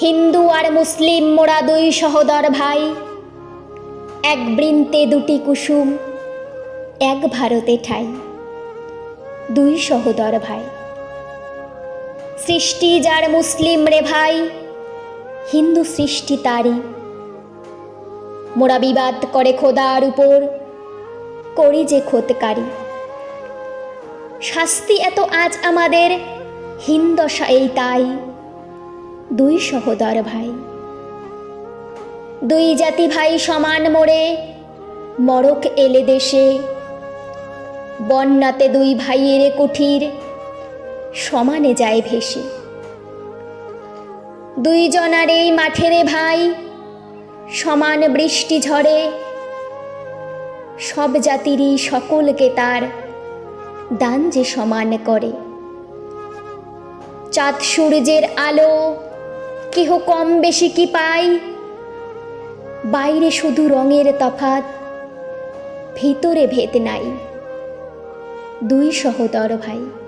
হিন্দু আর মুসলিম, মোরা দুই সহদর ভাই। এক বৃন্তে দুটি কুসুম, এক ভারতে ঠাই। দুই সহদর ভাই। সৃষ্টি যার মুসলিম রে ভাই, হিন্দু সৃষ্টি তারই। মোরা বিবাদ করে খোদার উপর, করি যে খোদকারী। শাস্তি এত আজ আমাদের, হিন্দশা এই তাই। দুই সহোদর ভাই। দুই জাতি ভাই সমান মোড়ে, মরক এলে দেশে। বন্যাতে দুই ভাইয়ের কুঠির সমানে যায় ভেসে। দুই জনার এই মাঠেরে ভাই সমান বৃষ্টি ঝরে, সব জাতিরই সকলকে তার দান যে সমান করে। চাঁদ সূর্যের আলো কেহ কম বেশি কি পাই? বাইরে শুধু রঙের তফাত ভিতরে ভেদ নাই। দুই সহোদর ভাই।